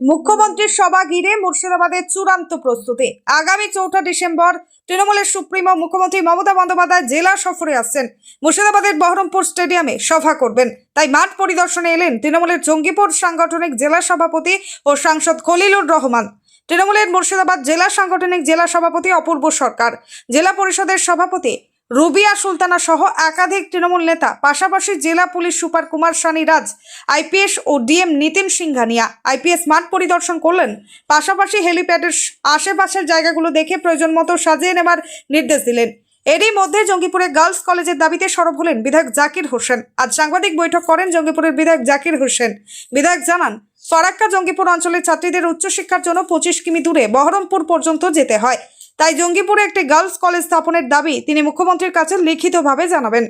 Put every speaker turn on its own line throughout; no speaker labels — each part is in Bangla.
মুখ্যমন্ত্রীর সভা ঘিরে মুর্শিদাবাদের চূড়ান্ত প্রস্তুতি। আগামী চৌঠা ডিসেম্বর তৃণমূলের সুপ্রিমো মুখ্যমন্ত্রী মমতা বন্দ্যোপাধ্যায় জেলা সফরে আসছেন। মুর্শিদাবাদের বহরমপুর স্টেডিয়ামে সভা করবেন। তাই মাঠ পরিদর্শনে এলেন তৃণমূলের জঙ্গিপুর সাংগঠনিক জেলা সভাপতি ও সাংসদ খলিলুর রহমান। তৃণমূলের মুর্শিদাবাদ জেলা সাংগঠনিক জেলা সভাপতি অপূর্ব সরকার। জেলা পরিষদের সভাপতি রুবিয়া সুলতানা সহ একাধিক তৃণমূল নেতা, পাশাপাশি জেলা police super Kumar Sunny Raj, IPS ও ডিএম নিতিন সিংঘানিয়া আইপিএস মাঠ পরিদর্শন করলেন। পাশাপাশি হেলিপ্যাডের আশেপাশের জায়গাগুলো দেখে প্রয়োজন মতো সাজিয়ে নেবার নির্দেশ দিলেন। এরই মধ্যে জঙ্গিপুরে গার্লস কলেজের দাবিতে সরব হলেন বিধায়ক জাকির হোসেন। আজ সাংবাদিক বৈঠক করেন জঙ্গিপুরের বিধায়ক জাকির হোসেন। বিধায়ক জানান ফারাক্কা জঙ্গিপুর অঞ্চলের ছাত্রীদের উচ্চশিক্ষার জন্য পঁচিশ কিমি দূরে বহরমপুর পর্যন্ত যেতে হয়। তাই জঙ্গিপুরে একটি গার্লস কলেজ স্থাপনের দাবি তিনি মুখ্যমন্ত্রীর কাছে লিখিতভাবে জানাবেন।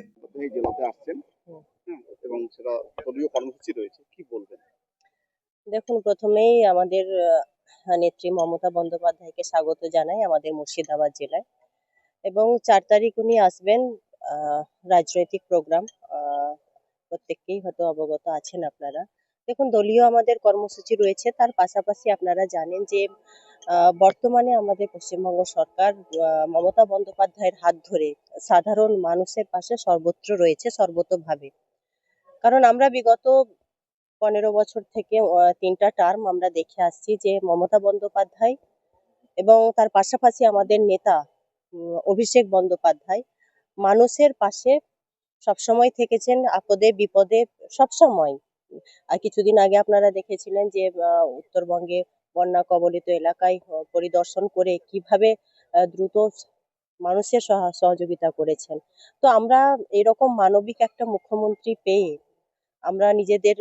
জেলাতে আসছেন হ্যাঁ, এবং সেটা দলীয় কর্মসূচি রয়েছে কি বলবেন?
দেখুন প্রথমেই আমাদের নেত্রী মমতা বন্দ্যোপাধ্যায়কে স্বাগত জানাই আমাদের মুর্শিদাবাদ জেলায়। এবং চার তারিখ উনি আসবেন আহ, রাজনৈতিক প্রোগ্রাম প্রত্যেককেই হয়তো অবগত আছেন আপনারা। দেখুন দলীয় আমাদের কর্মসূচি রয়েছে তার পাশাপাশি আপনারা জানেন যে বর্তমানে আমাদের পশ্চিমবঙ্গ সরকার মমতা বন্দ্যোপাধ্যায়ের হাত ধরে সাধারণ মানুষের পাশে সর্বত্র রয়েছে, সর্বতোভাবে। কারণ আমরা বিগত পনেরো বছর থেকে তিনটা টার্ম আমরা দেখে আসছি যে মমতা বন্দ্যোপাধ্যায় এবং তার পাশাপাশি আমাদের নেতা অভিষেক বন্দ্যোপাধ্যায় মানুষের পাশে সবসময় থেকেছেন, আপদে বিপদে সবসময়। আর কিছুদিন আগে আপনারা দেখেছিলেন যে উত্তরবঙ্গে বন্যা কবলিত এলাকায় পরিদর্শন করে কীভাবে দ্রুত মানুষের সহ- সহযোগিতা করেছেন। তো আমরা এরকম মানবিক একটা মুখ্যমন্ত্রী পেয়ে আমরা নিজেদের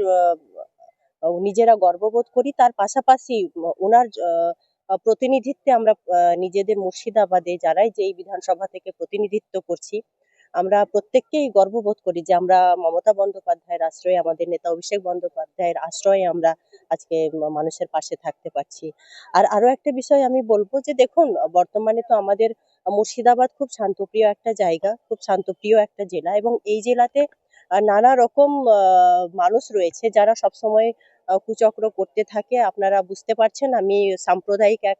নিজেরা গর্ববোধ করি। তার পাশাপাশি ওনার প্রতিনিধিত্বে আমরা নিজেদের মুর্শিদাবাদে যারাই যে এই বিধানসভা থেকে প্রতিনিধিত্ব করছি আমরা প্রত্যেককেই গর্ববোধ করি যে আমরা মমতা বন্দ্যোপাধ্যায়ের আশ্রয়ে, আমাদের নেতা অভিষেক বন্দ্যোপাধ্যায়ের আশ্রয়ে আমরা আজকে মানুষের পাশে থাকতে পারছি। আর আরও একটা বিষয় আমি বলব যে দেখুন, বর্তমানে তো আমাদের মুর্শিদাবাদ খুব শান্তপ্রিয় একটা জায়গা, খুব শান্তপ্রিয় একটা জেলা এবং এই জেলাতে নানা রকম মানুষ রয়েছে যারা সবসময় কুচক্র করতে থাকে। আপনারা বুঝতে পারছেন আমি সাম্প্রদায়িক এক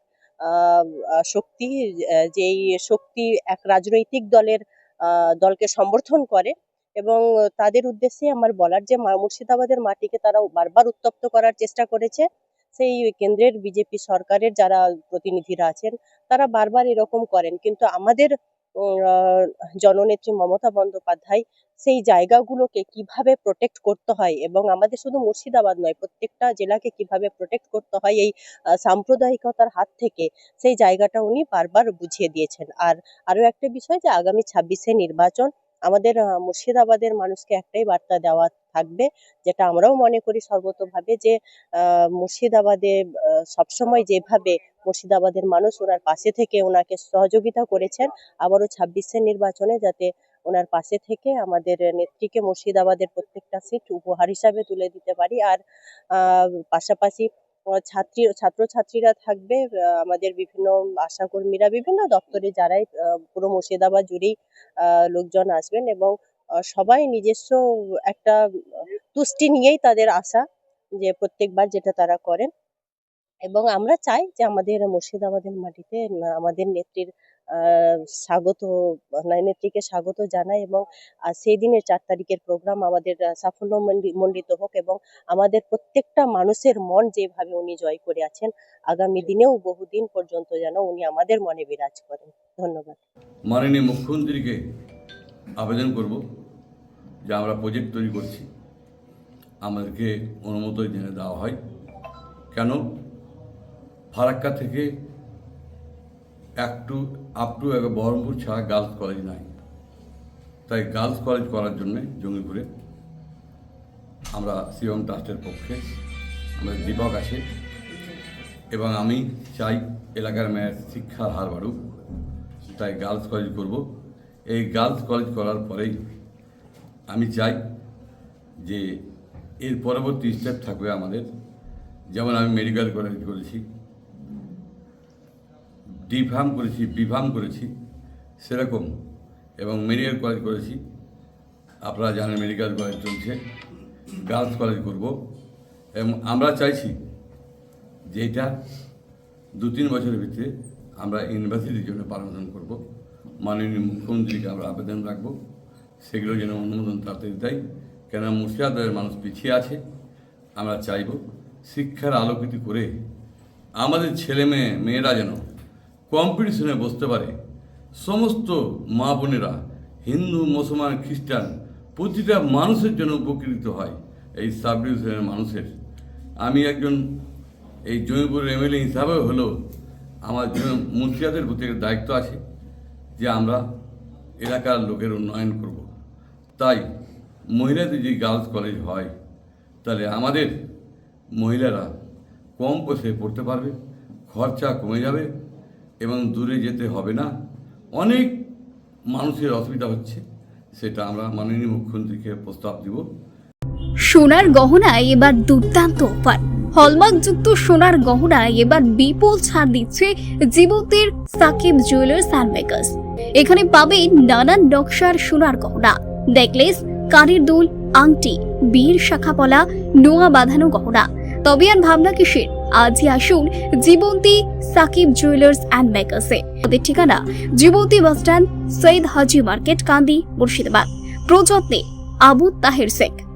শক্তি যেই শক্তি এক রাজনৈতিক দলের দলকে সমর্থন করে এবং তাদের উদ্দেশ্যে আমার বলার যে মুর্শিদাবাদের মাটিকে তারা বারবার উত্তপ্ত করার চেষ্টা করেছে, সেই কেন্দ্রের বিজেপি সরকারের যারা প্রতিনিধিরা আছেন, তারা বারবার এরকম করেন। কিন্তু আমাদের জননেত্রী মমতা বন্দ্যোপাধ্যায় সেই জায়গাগুলোকে কীভাবে প্রোটেক্ট করতে হয় এবং আমাদের শুধু মুর্শিদাবাদ নয়, প্রত্যেকটা জেলাকে কীভাবে প্রোটেক্ট করতে হয় এই সাম্প্রদায়িকতার হাত থেকে, সেই জায়গাটা উনি বারবার বুঝিয়ে দিয়েছেন। আর আরও একটা বিষয় যে আগামী ছাব্বিশে নির্বাচন আমাদের মুর্শিদাবাদের মানুষকে একটাই বার্তা দেওয়া থাকবে, যেটা আমরাও মনে করি সর্বতভাবে যে মুর্শিদাবাদে সবসময় যেভাবে মুর্শিদাবাদের মানুষ ওনার পাশে থেকে ওনাকে সহযোগিতা করেছেন, আবারও ছাব্বিশের নির্বাচনে যাতে ওনার পাশে থেকে আমাদের নেত্রীকে মুর্শিদাবাদের প্রত্যেকটা সিট উপহার হিসাবে তুলে দিতে পারি। আর পাশাপাশি ছাত্রী, ছাত্রছাত্রীরা থাকবে আমাদের বিভিন্ন আশাকর্মীরা, বিভিন্ন দপ্তরে যারাই পুরো মুর্শিদাবাদ জুড়েই লোকজন আসবেন এবং সবাই নিজস্ব একটা তুষ্টি নিয়েই তাদের আশা যে প্রত্যেকবার যেটা তারা করেন। এবং আমরা চাই যে আমাদের মুর্শিদাবাদের মাটিতে আমাদের নেত্রীর স্বাগত মানে নেত্রীকে স্বাগত জানাই এবং সেই দিনের চার তারিখের প্রোগ্রাম আমাদের সাফল্য মণ্ডিত হোক এবং আমাদের প্রত্যেকটা মানুষের মন যেভাবে উনি জয় করে আছেন, আগামী দিনেও বহুদিন পর্যন্ত যেন উনি আমাদের মনে বিরাজ করেন। ধন্যবাদ।
মাননীয় মুখ্যমন্ত্রীকে আবেদন করব যে আমরা প্রজেক্ট তৈরি করছি। আমাদেরকে অনুমতি দেওয়া হয়। কেন? ফারাক্কা থেকে এক টু আপ টু বহরমপুর ছাড়া গার্লস কলেজ নাই। তাই গার্লস কলেজ করার জন্যে জঙ্গিপুরে আমরা শিবম ট্রাস্টের পক্ষে আমাদের দীপক আছে এবং আমি চাই এলাকার মেয়ের শিক্ষার হার বাড়ুক, তাই গার্লস কলেজ করব। এই গার্লস কলেজ করার পরেই আমি চাই যে এর পরবর্তী স্টেপ থাকবে আমাদের। যেমন আমি মেডিকেল কলেজ করেছি ডি ফার্ম করেছি বি ফার্ম করেছি, সেরকম। এবং মেডিকেল কলেজ করেছি। আপনারা জানেন মেডিকেল কলেজ চলছে, গার্লস কলেজ করব। এবং আমরা চাইছি যে এটা দু তিন বছরের ভিতরে আমরা ইউনিভার্সিটির জন্য পারমিশন করব। মাননীয় মুখ্যমন্ত্রীকে আমরা আবেদন রাখব। সেগুলো যেন অনুমোদন তাড়াতাড়ি দেয়। কেন মুর্শিদাবাদের মানুষ পিছিয়ে আছে। আমরা চাইব শিক্ষার আলোকিত করে আমাদের ছেলে মেয়ে মেয়েরা যেন কম্পিটিশনে বসতে পারে। সমস্ত মা বোনেরা, হিন্দু, মুসলমান, খ্রিস্টান, প্রতিটা মানুষের জন্য উপকৃত হয় এই সাব ডিভিশনের মানুষের। আমি একজন এই জমিপুরের এমএলএ হিসাবেও হলেও আমার মুন্সিয়াদের প্রতি দায়িত্ব আছে যে আমরা এলাকার লোকের উন্নয়ন করব। তাই মহিলাদের যে গার্লস কলেজ হয়, তাহলে আমাদের মহিলারা কম পয়সায় পড়তে পারবে, খরচা কমে যাবে এবং দূরে যেতে হবে না। অনেক মানুষের অসুবিধা হচ্ছে, সেটা আমরা মাননীয় মুখ্যমন্ত্রীকে প্রস্তাব দিব।
সোনার গহনায় এবার দুর্দান্ত অফার। হলমার্কযুক্ত সোনার গহনায় এবার বিপুল ছাড় দিচ্ছে জীবতের সাকিব জুয়েলার্স অ্যান্ড মেকার্স। এখানে পাবেন নানান নকশার সোনার গহনা। নেকলেস, কানের দুল, আংটি, বীর শাখাপলা, নোয়া বাঁধানো গহনা। তবে আর ভাবনা কিসের? আজই আসুন জীবন্তী সাকিব জুয়েলার্স অ্যান্ড মেকার্সে ওদের ঠিকানা Jibanti bus stand Syed Haji market, Kandi, Murshidabad. প্রযত্নে Abu Taher Sheikh.